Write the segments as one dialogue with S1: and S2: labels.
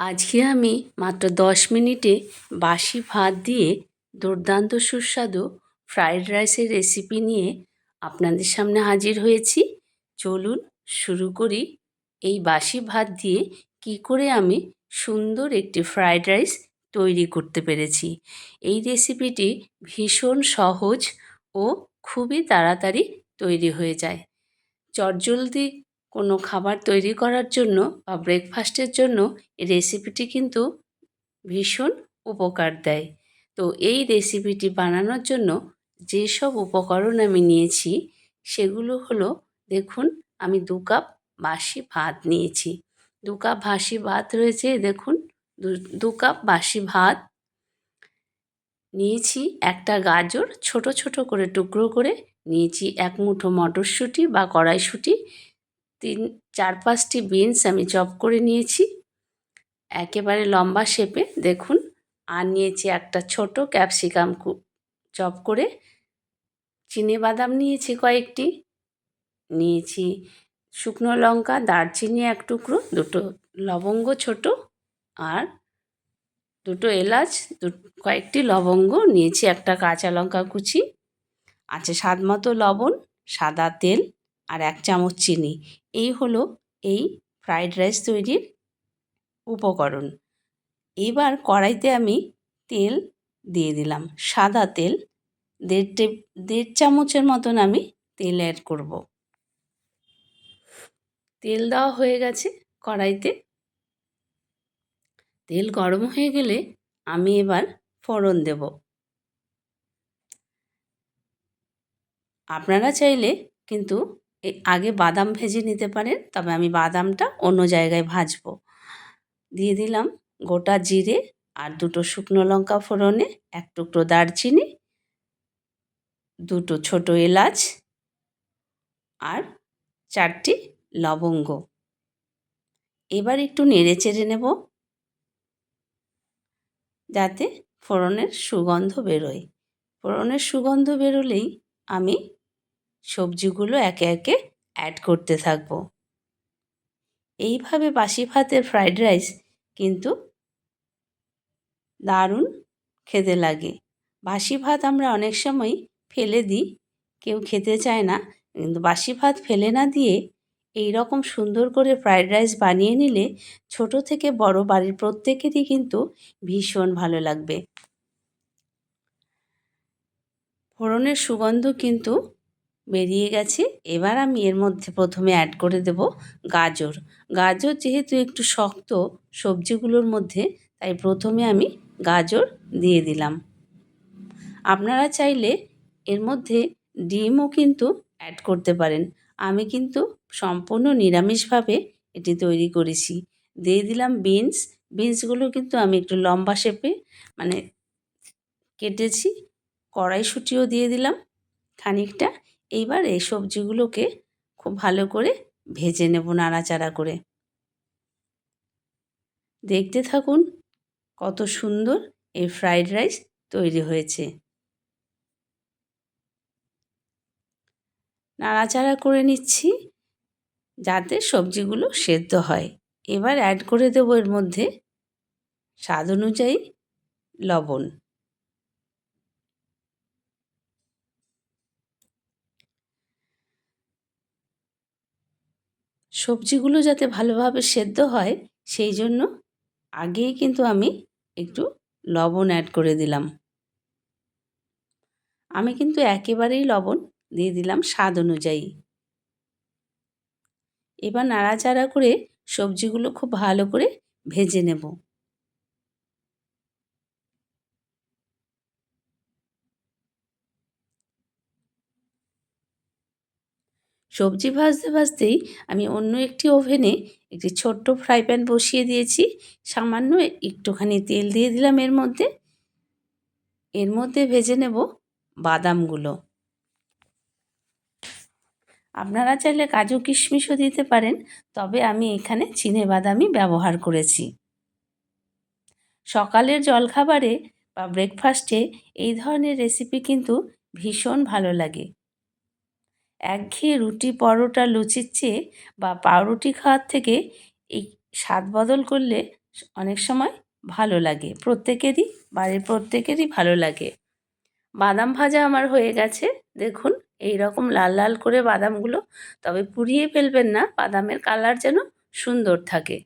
S1: আজকে আমি মাত্র দশ মিনিটে বাসি ভাত দিয়ে দুর্দান্ত সুস্বাদু ফ্রায়েড রাইসের রেসিপি নিয়ে আপনাদের সামনে হাজির হয়েছি। চলুন শুরু করি। এই বাসি ভাত দিয়ে কী করে আমি সুন্দর একটি ফ্রায়েড রাইস তৈরি করতে পেরেছি। এই রেসিপিটি ভীষণ সহজ ও খুবই তাড়াতাড়ি তৈরি হয়ে যায়। চটজলদি কোনো খাবার তৈরি করার জন্য বা ব্রেকফাস্টের জন্য এই রেসিপিটি কিন্তু ভীষণ উপকার দেয়। তো এই রেসিপিটি বানানোর জন্য যেসব উপকরণ আমি নিয়েছি, সেগুলো হলো, দেখুন, আমি দু কাপ বাসি ভাত নিয়েছি। দু কাপ বাসি ভাত রয়েছে, দেখুন দু কাপ বাসি ভাত নিয়েছি, একটা গাজর ছোট ছোট করে টুকরো করে নিয়েছি, এক মুঠো মটরশুঁটি বা কড়াইশুঁটি তিন, চার পাঁচটি বিনস আমি চপ করে নিয়েছি। একেবারে লম্বা শেপে দেখুন, আর নিয়েছি একটা ছোট ক্যাপসিকাম চপ করে। চিনে বাদাম নিয়েছি কয়েকটি। নিয়েছি শুকনো লঙ্কা, দারচিনি এক টুকরো, দুটো লবঙ্গ ছোট, আর দুটো এলাচ, দু, কয়েকটি লবঙ্গ, নিয়েছি একটা কাঁচা লঙ্কা কুচি। আছে স্বাদ মতো লবণ, সাদা তেল, আর এক চামচ চিনি। এই হলো এই ফ্রায়েড রাইস তৈরির উপকরণ। এবার কড়াইতে আমি তেল দিয়ে দিলাম, সাদা তেল। দেড় টে দেড় চামচের মতন আমি তেল অ্যাড করব। তেল দেওয়া হয়ে গেছে কড়াইতে। তেল গরম হয়ে গেলে আমি এবার ফোড়ন দেব। আপনারা চাইলে কিন্তু আগে বাদাম ভেজে নিতে পারেন, তবে আমি বাদামটা অন্য জায়গায় ভাজবো। দিয়ে দিলাম গোটা জিরে আর দুটো শুকনো লঙ্কা ফোড়নে এক টুকরো দারচিনি, দুটো ছোট এলাচ আর চারটি লবঙ্গ। এবার একটু নেড়ে চেড়ে নেব যাতে ফোড়নের সুগন্ধ বেরোয়। ফোড়নের সুগন্ধ বেরোলেই আমি সবজিগুলো একে একে অ্যাড করতে থাকব। এইভাবে বাসি ভাতের ফ্রায়েড রাইস কিন্তু দারুণ খেতে লাগে। বাসি ভাত আমরা অনেক সময় ফেলে দিই, কেউ খেতে চায় না, কিন্তু বাসি ভাত ফেলে না দিয়ে এই রকম সুন্দর করে ফ্রায়েড রাইস বানিয়ে নিলে ছোট থেকে বড় বাড়ির প্রত্যেকেরই কিন্তু ভীষণ ভালো লাগবে। ফোড়নের সুগন্ধ কিন্তু বেরিয়ে গেছে। এবার আমি এর মধ্যে প্রথমে অ্যাড করে দেব গাজর। গাজর যেহেতু একটু শক্ত সবজিগুলোর মধ্যে, তাই প্রথমে আমি গাজর দিয়ে দিলাম। আপনারা চাইলে এর মধ্যে ডিমও কিন্তু অ্যাড করতে পারেন। আমি কিন্তু সম্পূর্ণ নিরামিষভাবে এটি তৈরি করেছি। দিয়ে দিলাম বিনস বিনসগুলো কিন্তু আমি একটু লম্বা শেপে মানে কেটেছি। কড়াইশুঁটিও দিয়ে দিলাম। খানিকটা এইবার এই সবজিগুলোকে খুব ভালো করে ভেজে নেব নাড়াচাড়া করে। দেখতে থাকুন কত সুন্দর এই ফ্রাইড রাইস তৈরি হয়েছে। নাড়াচাড়া করে নিচ্ছি যাতে সবজিগুলো সেদ্ধ হয়। এবার অ্যাড করে দেবো এর মধ্যে স্বাদ অনুযায়ী লবণ। সবজিগুলো যাতে ভালোভাবে সেদ্ধ হয়, সেই জন্য আগেই কিন্তু আমি একটু লবণ অ্যাড করে দিলাম। আমি কিন্তু একেবারেই লবণ দিয়ে দিলাম স্বাদ অনুযায়ী। এবার নাড়াচাড়া করে সবজিগুলো খুব ভালো করে ভেজে নেব। সবজি ভাজতে ভাজতেই আমি অন্য একটি ওভেনে একটি ছোট্ট ফ্রাই প্যান বসিয়ে দিয়েছি। সামান্য একটুখানি তেল দিয়ে দিলাম এর মধ্যে। এর মধ্যে ভেজে নেব বাদামগুলো। আপনারা চাইলে কাজু কিশমিশও দিতে পারেন, তবে আমি এখানে চিনে বাদামই ব্যবহার করেছি। সকালের জলখাবারে বা ব্রেকফাস্টে এই ধরনের রেসিপি কিন্তু ভীষণ ভালো লাগে। একঘেয়ে রুটি পরোটা লুচির চেয়ে বা পাউরুটি খাওয়ার থেকে এই স্বাদ বদল করলে অনেক সময় ভালো লাগে। প্রত্যেকেরই, বাড়ির প্রত্যেকেরই ভালো লাগে। বাদাম ভাজা আমার হয়ে গেছে। দেখুন এই রকম লাল লাল করে বাদামগুলো, তবে পুড়িয়ে ফেলবেন না, বাদামের কালার যেন সুন্দর থাকে।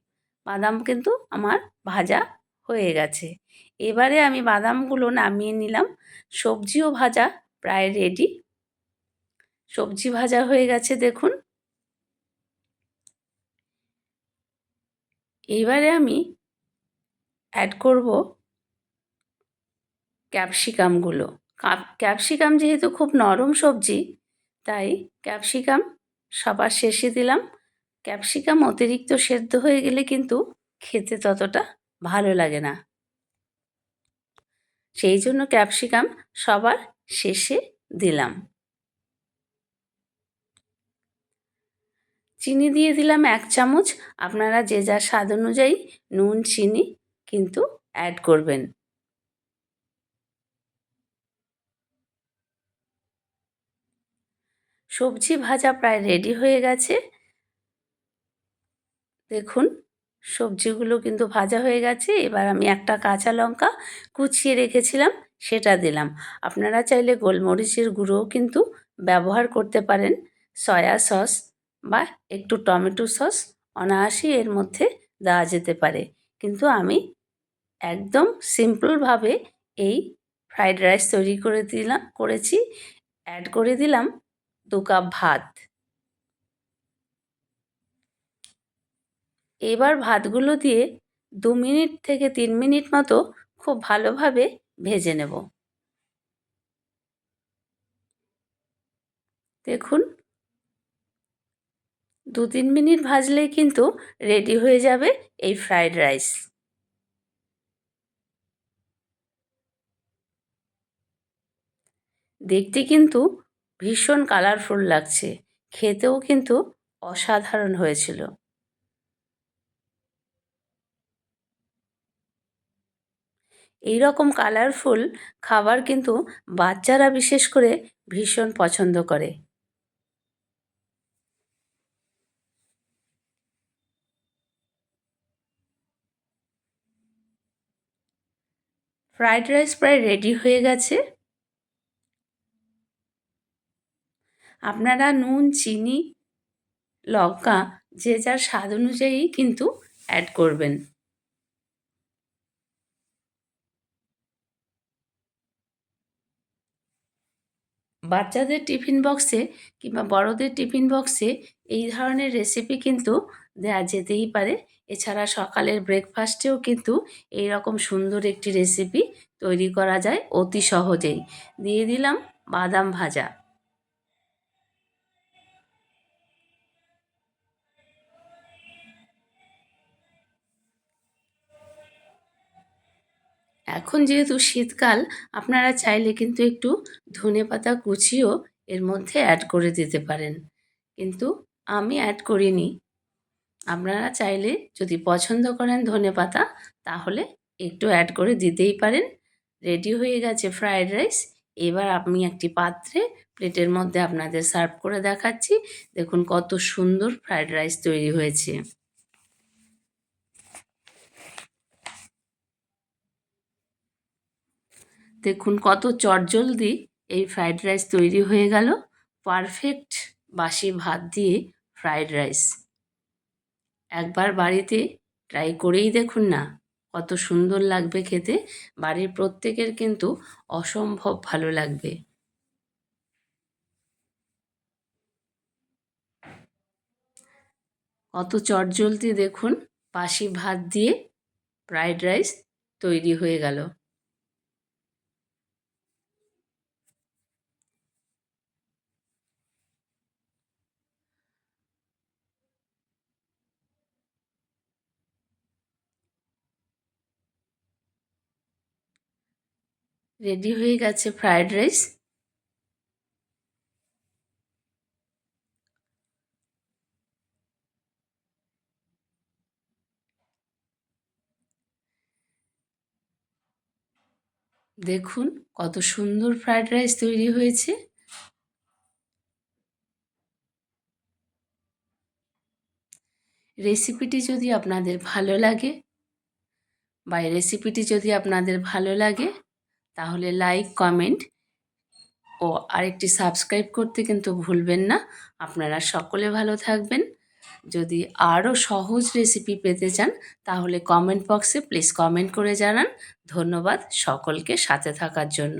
S1: বাদাম কিন্তু আমার ভাজা হয়ে গেছে। এবারে আমি বাদামগুলো নামিয়ে নিলাম। সবজিও ভাজা, প্রায় রেডি সবজি ভাজা হয়ে গেছে, দেখুন। এইবারে আমি অ্যাড করব ক্যাপসিকামগুলো ক্যাপসিকাম যেহেতু খুব নরম সবজি, তাই ক্যাপসিকাম সবার শেষে দিলাম। ক্যাপসিকাম অতিরিক্ত সেদ্ধ হয়ে গেলে কিন্তু খেতে ততটা ভালো লাগে না। সেই জন্য ক্যাপসিকাম সবার শেষে দিলাম। চিনি দিয়ে দিলাম এক চামচ। আপনারা যে যার স্বাদ অনুযায়ী নুন, চিনি কিন্তু অ্যাড করবেন। সবজি ভাজা প্রায় রেডি হয়ে গেছে। দেখুন, সবজিগুলো কিন্তু ভাজা হয়ে গেছে। এবার আমি একটা কাঁচা লঙ্কা কুচিয়ে রেখেছিলাম, সেটা দিলাম। আপনারা চাইলে গোলমরিচের গুঁড়োও কিন্তু ব্যবহার করতে পারেন। সয়া সস বা একটু টমেটো সস অনায়াসই এর মধ্যে দেওয়া যেতে পারে। কিন্তু আমি একদম সিম্পলভাবে এই ফ্রাইড রাইস তৈরি করে দিলাম, করেছি। অ্যাড করে দিলাম দু কাপ ভাত। এবার ভাতগুলো দিয়ে দু মিনিট থেকে তিন মিনিট মতো খুব ভালোভাবে ভেজে নেব। দেখুন দু তিন মিনিট ভাজলেই কিন্তু রেডি হয়ে যাবে এই ফ্রায়েড রাইস। দেখতে কিন্তু ভীষণ কালারফুল লাগছে। খেতেও কিন্তু অসাধারণ হয়েছিল। এই রকম কালারফুল খাবার কিন্তু বাচ্চারা বিশেষ করে ভীষণ পছন্দ করে। ফ্রায়েড রাইস প্রায় রেডি হয়ে গেছে। আপনারা নুন, চিনি, লঙ্কা যে যার স্বাদ অনুযায়ী কিন্তু অ্যাড করবেন। বাচ্চাদের টিফিন বক্সে কিংবা বড়দের টিফিন বক্সে এই ধরনের রেসিপি কিন্তু দেওয়া যেতেই পারে। এছাড়া সকালের ব্রেকফাস্টেও কিন্তু এই রকম সুন্দর একটি রেসিপি তৈরি করা যায় অতি সহজেই। দিয়ে দিলাম বাদাম ভাজা। এখন যেহেতু শীতকাল, আপনারা চাইলে কিন্তু একটু ধনে পাতা কুচিও এর মধ্যে অ্যাড করে দিতে পারেন। কিন্তু আমি অ্যাড করিনি। আপনারা চাইলে যদি পছন্দ করেন ধনে পাতা, তাহলে একটু অ্যাড করে দিতেই পারেন। রেডি হয়ে গেছে ফ্রায়েড রাইস এবার আমি একটি পাত্রে প্লেটের মধ্যে আপনাদের সার্ভ করে দেখাচ্ছি। দেখুন কত সুন্দর ফ্রায়েড রাইস তৈরি হয়েছে। দেখুন কত চটজলদি এই ফ্রায়েড রাইস তৈরি হয়ে গেল। পারফেক্ট বাসি ভাত দিয়ে ফ্রায়েড রাইস একবার বাড়িতে ট্রাই করেই দেখুন না। কত সুন্দর লাগবে খেতে। বাড়ির প্রত্যেকের কিন্তু অসম্ভব ভালো লাগবে। কত চটজলদি দেখুন পাশি ভাত দিয়ে ফ্রায়েড রাইস তৈরি হয়ে গেল। রেডি হয়ে গেছে ফ্রায়েড রাইস। দেখুন কত সুন্দর ফ্রায়েড রাইস তৈরি হয়েছে। রেসিপিটি যদি আপনাদের ভালো লাগে, বা রেসিপিটি যদি আপনাদের ভালো লাগে তাহলে লাইক কমেন্ট ও আরেকটি সাবস্ক্রাইব করতে কিন্তু ভুলবেন না। আপনারা সকলে ভালো থাকবেন। যদি আরও সহজ রেসিপি পেতে চান, তাহলে কমেন্ট বক্সে প্লিজ কমেন্ট করে জানান। ধন্যবাদ সকলকে সাথে থাকার জন্য।